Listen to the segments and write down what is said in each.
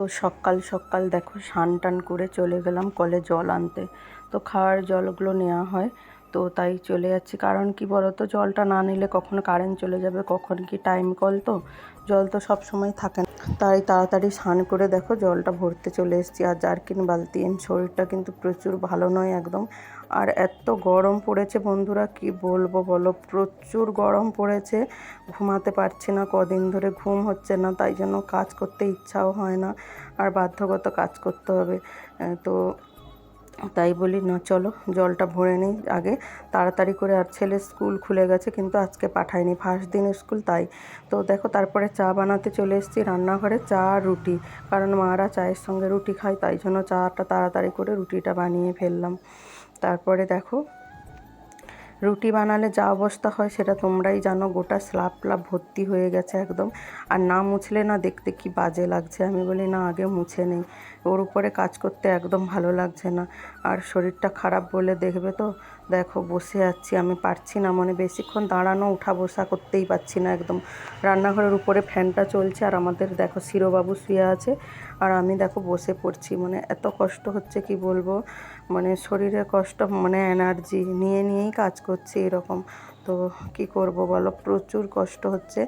তো সকাল সকাল দেখো স্নান টান করে চলে গেলাম কলে জল আনতে। তো খাওয়ার জলগুলো নেওয়া হয়। তো তাই চলে যাচ্ছি। কারণ কি বলতো, জলটা না নিলে কখন কারেন্ট চলে যাবে, কখন কি টাইম কল তো? জল তো সব সময় থাকে না। তাই তাড়াতাড়ি স্নান করে দেখো, জলটা ভরতে চলে এসেছি। আর জারকিন বালতি শরীরটা কিন্তু প্রচুর ভালো নয় একদম। আর এত গরম পড়েছে বন্ধুরা, কি বলব বলো? প্রচুর গরম পড়েছে, ঘুমাতে পারছি না, কদিন ধরে ঘুম হচ্ছে না, তাই জন্য কাজ করতে ইচ্ছাও হয় না। আর বাধ্যগত কাজ করতে হবে। তো তাই বলি, না, চলো, জলটা ভরে নিই আগে। তাড়াতাড়ি করে আর ছেলে স্কুল খুলে গেছে, কিন্তু আজকে পাঠায়নি। ফার্স্ট দিন স্কুল, তাই। তো দেখো, তারপরে চা বানাতে চলে এসেছি রান্নাঘরে, চা আর রুটি। কারণ মারা চায়ের সঙ্গে রুটি খায়, তাই জন্য চাটা তাড়াতাড়ি করে রুটিটা বানিয়ে ফেললাম। তারপরে দেখো রুটি বানালে যা অবস্থা হয় সেটা তোমরাই জানো। গোটা স্লাব প্লাব ভর্তি হয়ে গেছে একদম। আর না মুছলে না দেখতে কি বাজে লাগছে? আমি বলি, না, আগে মুছে নেই। ওর উপরে কাজ করতে একদম ভালো লাগছে না। আর শরীরটা খারাপ বলে দেখবে তো? দেখো, বসে আছি। আমি পারছি না। মানে বেশিক্ষণ দাঁড়ানো, উঠা বসা করতেই পারছি না একদম। রান্নাঘরের উপরে ফ্যানটা চলছে। আর আমাদের দেখো, শিরোবাবু শুয়ে আছে। আর আমি দেখো বসে পড়ছি মানে এত কষ্ট হচ্ছে কি বলব? মানে শরীরে কষ্ট মানে এনার্জি নিয়ে নিয়েই কাজ করছি এরকম। তো কি করব বলো? প্রচুর কষ্ট হচ্ছে।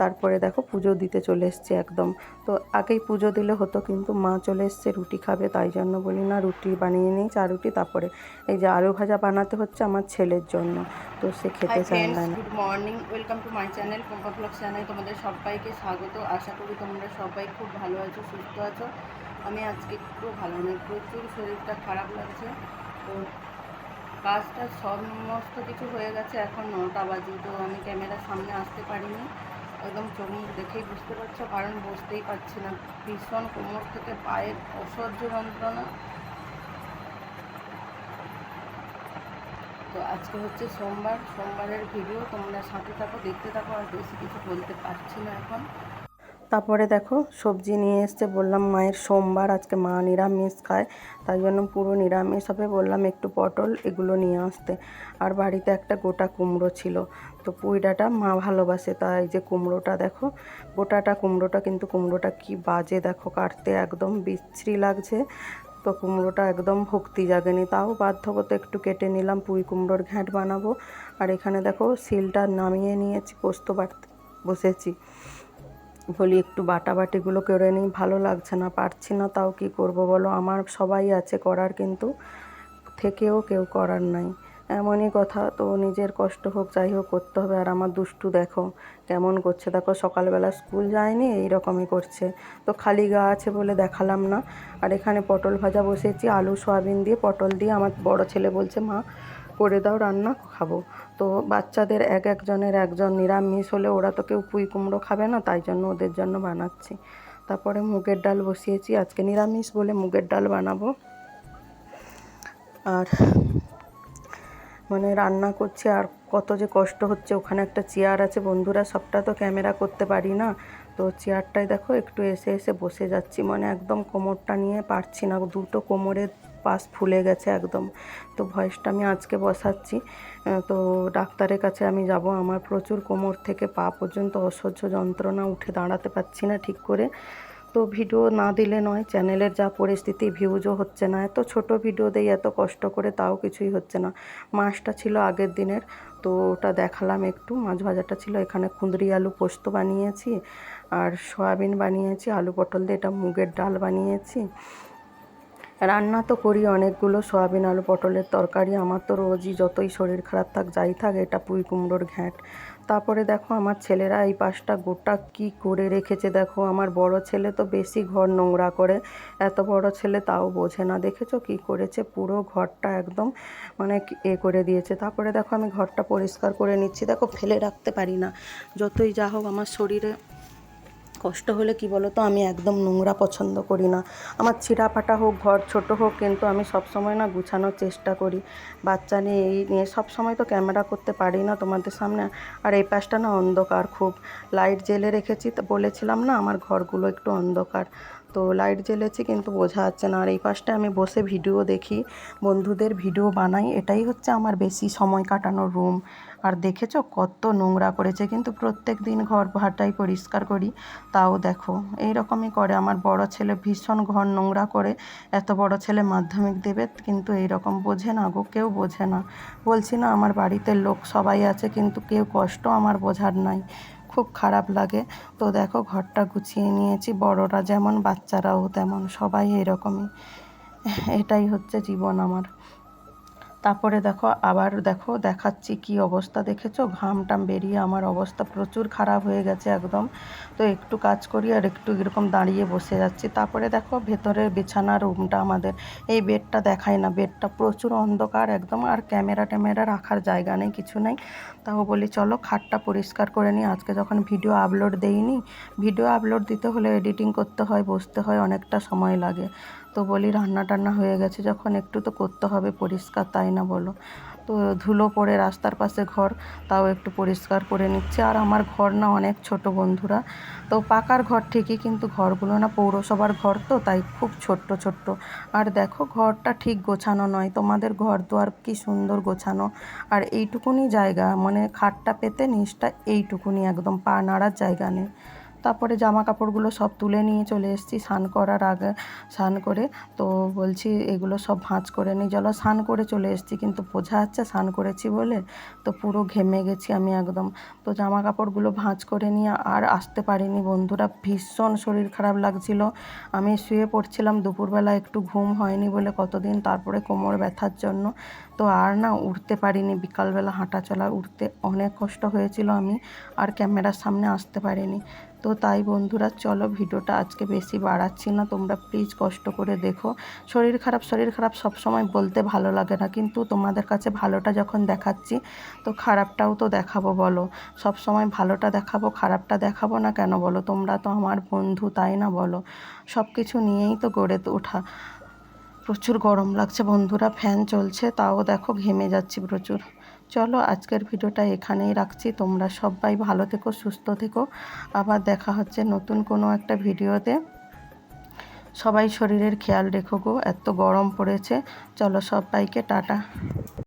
তারপরে দেখো পুজো দিতে চলে এসছে একদম। তো আগেই পুজো দিলে হতো কিন্তু মা চলে এসছে রুটি খাবে তাই জন্য বলি না রুটি বানিয়ে নিই চা রুটি তারপরে এই যে আলু ভাজা বানাতে হচ্ছে আমার ছেলের জন্য। তো সে খেতে চায় না। Good morning welcome to my channel Pampa blog channel তোমাদের সবাইকে স্বাগত। আশা করি তোমরা সবাই খুব ভালো আছো সুস্থ আছো। আমি আজকে একটু ভালো নেই। প্রচুর শরীরটা খারাপ লাগছে। তো কাজটা সমস্ত কিছু হয়ে গেছে। এখন নটা বাজে, তো আমি ক্যামেরার সামনে আসতে পারিনি। একদম চোখ মুখ দেখেই বুঝতে পারছ, কারণ বসতেই পারছি না। ভীষণ কোমর থেকে পায়ের অসহ্য যন্ত্রণা। তো আজকে হচ্ছে সোমবার। সোমবারের ভিডিও তোমরা সাথে থাকো, দেখতে থাকো, আর বেশি কিছু বলতে পারছি না এখন। তারপরে দেখো সবজি নিয়ে এসছে, বললাম মায়ের সোমবার, আজকে মা নিরামিষ খায়, তাই জন্য পুরো নিরামিষ হবে, বললাম একটু পটল এগুলো নিয়ে আসতে। আর বাড়িতে একটা গোটা কুমড়ো ছিল, তো পুইডাটা মা ভালোবাসে তাই যে কুমড়োটা দেখো, গোটাটা কুমড়োটা কিন্তু কুমড়োটা কি বাজে দেখো, কাটতে একদম বিচ্ছিরি লাগছে, তো কুমড়োটা একদম ভক্তি জাগেনি, তাও বাধ্যগত একটু কেটে নিলাম, পুঁই কুমড়োর ঘ্যাঁট বানাবো। আর এখানে দেখো শিলটা নামিয়ে নিয়েছি, পোস্ত বাটতে বসেছি। বলি, একটু বাটাবাটিগুলো করে নিই, ভালো লাগছে না, পারছি না, তাও কি করব বলো? আমার সবাই আছে করার, কিন্তু থেকেও কেউ করার নাই। এমনই কথা, তো নিজের কষ্ট হোক, যাই হোক, করতে হবে। আর আমার দুষ্টু দেখো, কেমন করছে। দেখো, সকালবেলা স্কুল যায়নি এই রকমই করছে। তো খালি গা আছে বলে দেখালাম না। আর এখানে পটল ভাজা বসেছি, আলু, সয়াবিন দিয়ে পটল দিয়ে। আমার বড় ছেলে বলছে, মা করে দাও, রান্না খাব। তো বাচ্চাদের এক একজনের একজন নিরামিষ হলে ওরা তো কেউ পুঁই কুমড়ো খাবে না, তাই জন্য ওদের জন্য বানাচ্ছি। তারপরে মুগের ডাল বসিয়েছি, আজকে নিরামিষ বলে মুগের ডাল বানাবো। আর মানে রান্না করছি, আর কত যে কষ্ট হচ্ছে, ওখানে একটা চেয়ার আছে, বন্ধুরা সবটা তো ক্যামেরা করতে পারি না। তো চেয়ারটায় দেখো, একটু এসে এসে বসে যাচ্ছি মানে একদম কোমরটা নিয়ে পারছি না, দুটো কোমরের পাশ ফুলে গেছে একদম। তো ভয়েসটা আমি আজকে বসাচ্ছি। তো ডাক্তারের কাছে আমি যাব। আমার প্রচুর কোমর থেকে পা পর্যন্ত অসহ্য যন্ত্রণা উঠে দাঁড়াতে পারছি না ঠিক করে। তো ভিডিও না দিলে নয়, চ্যানেলের যা পরিস্থিতি ভিউজও হচ্ছে না। এত ছোট ভিডিও দেই, এত কষ্ট করে তাও কিছুই হচ্ছে না। মাছটা ছিল আগের দিনের, তো ওটা দেখালাম একটু। মাছ ভাজাটা ছিল, এখানে কুঁদরি আলু পোস্ত বানিয়েছি, আর সয়াবিন বানিয়েছি, আলু পটল দিয়ে এটা মুগের ডাল বানিয়েছি। রান্না তো করি অনেকগুলো, সয়াবিন আলু, পটলের তরকারি। আমার তো রোজই যতই শরীর খারাপ থাক, যাই থাক, এটা পুঁই কুমড়োর ঘ্যাঁট। তারপরে দেখো, আমার ছেলেরা এই পাশটা গোটা কি করে রেখেছে দেখো। আমার বড় ছেলে তো বেশি ঘর নোংরা করে, এত বড় ছেলে তাও বোঝে না। দেখেছ কি করেছে? পুরো ঘরটা একদম মানে এ করে দিয়েছে। তারপরে দেখো, আমি ঘরটা পরিষ্কার করে নিচ্ছি। দেখো, ফেলে রাখতে পারি না। যতই যা হোক, আমার শরীরে কষ্ট হলে কি বলো তো, আমি একদম নোংরা পছন্দ করি না। আমার ছিঁড়া ফাটা হোক, ঘর ছোট হোক, কিন্তু আমি সব সময় না গুছানোর চেষ্টা করি। বাচ্চা নিয়ে, এই নিয়ে সব সময় তো ক্যামেরা করতে পারি না তোমাদের সামনে। আর এই পাশটা না অন্ধকার খুব। লাইট জেলে রেখেছি, তো বলেছিলাম না, আমার ঘরগুলো একটু অন্ধকার। তো লাইট জ্বেলেছি কিন্তু বোঝা যাচ্ছে না। আর এই পাশটা আমি বসে ভিডিও দেখি, বন্ধুদের ভিডিও বানাই। এটাই হচ্ছে আমার বেশি সময় কাটানোর রুম। আর দেখেছ কত নোংরা করেছে, কিন্তু প্রত্যেক দিন ঘর ভাটাই পরিষ্কার করি। তাও দেখো এই রকমই করে। আমার বড় ছেলে ভীষণ ঘর নোংরা করে, এত বড় ছেলে মাধ্যমিক দেবে, কিন্তু এই রকম বোঝে না গো, কেউ বোঝে না। বলছি না, আমার বাড়িতে লোক সবাই আছে, কিন্তু কেউ কষ্ট আমার বোঝার নাই। খুব খারাপ লাগে। তো দেখো ঘরটা গুছিয়ে নিয়েছি, বড়রা যেমন, বাচ্চারাও তেমন, সবাই এরকমই। এটাই হচ্ছে জীবন আমার। তারপরে দেখো, আবার দেখো, দেখাচ্ছি কি অবস্থা দেখেছ? ঘাম টাম বেরিয়ে আমার অবস্থা প্রচুর খারাপ হয়ে গেছে একদম। তো একটু কাজ করি আর একটু এরকম দাঁড়িয়ে বসে যাচ্ছি। তারপরে দেখো, ভেতরের বিছানা রুমটা আমাদের। এই বেডটা দেখায় না বেডটা প্রচুর অন্ধকার একদম, আর ক্যামেরা ট্যামেরা রাখার জায়গা নেই, কিছু নেই। তাও বলি, চলো, খাটটা পরিষ্কার করে নিই। আজকে যখন ভিডিও আপলোড দেইনি ভিডিও আপলোড দিতে হলে এডিটিং করতে হয়, বসতে হয়, অনেকটা সময় লাগে। তো বলি রান্না টান্না হয়ে গেছে, যখন একটু তো করতে হবে পরিষ্কার, তাই না বলো। তো ধুলো পড়ে রাস্তার পাশে ঘর, তাও একটু পরিষ্কার করে নিচ্ছে। আর আমার ঘর না অনেক ছোট বন্ধুরা। তো পাকার ঘর ঠিকই, কিন্তু ঘরগুলো না পৌরসভার ঘর তো, তাই খুব ছোট্ট ছোট্ট। আর দেখো, ঘরটা ঠিক গোছানো নয়। তোমাদের ঘর দুয়ার কি সুন্দর গোছানো। আর এইটুকুনি জায়গা মানে খাটটা পেতে নিচটা এইটুকুনি, একদম পা নাড়ার জায়গা নেই। তারপরে জামা কাপড়গুলো সব তুলে নিয়ে চলে এসেছি স্নান করার আগে, স্নান করে। তো বলছি এগুলো সব ভাঁজ করে নিই। চলো স্নান করে চলে এসেছি, কিন্তু বোঝা যাচ্ছে স্নান করেছি বলে তো পুরো ঘেমে গেছি আমি একদম। তো জামা কাপড়গুলো ভাঁজ করে নিয়ে আর আসতে পারিনি বন্ধুরা, ভীষণ শরীর খারাপ লাগছিল। আমি শুয়ে পড়ছিলাম, দুপুরবেলা একটু ঘুম হয়নি বলে কতদিন তারপরে কোমর ব্যথার জন্য। তো আর না উঠতে পারিনি, বিকালবেলা হাঁটা চলা উঠতে অনেক কষ্ট হয়েছিল আমি, আর ক্যামেরার সামনে আসতে পারিনি। তো তাই বন্ধুরা, চলো ভিডিওটা আজকে বেশি বাড়াচ্ছি না। তোমরা প্লিজ কষ্ট করে দেখো। শরীর খারাপ শরীর খারাপ সব সময় বলতে ভালো লাগে না, কিন্তু তোমাদের কাছে ভালোটা যখন দেখাচ্ছি, তো খারাপটাও তো দেখাবো বলো। সব সময় ভালোটা দেখাবো, খারাপটা দেখাবো না কেন বলো? তোমরা তো আমার বন্ধু, তাই না বলো? সব কিছু নিয়েই তো গড়ে ওঠা। প্রচুর গরম লাগছে বন্ধুরা, ফ্যান চলছে, তাও দেখো ঘেমে যাচ্ছি প্রচুর। চলো আজকের ভিডিওটা এখানেই রাখছি। তোমরা সবাই ভালো থেকো, সুস্থ থেকো। আবার দেখা হচ্ছে নতুন কোনো একটা ভিডিওতে। সবাই শরীরের খেয়াল রেখো গো, এত গরম পড়েছে। চলো সবাইকে টাটা।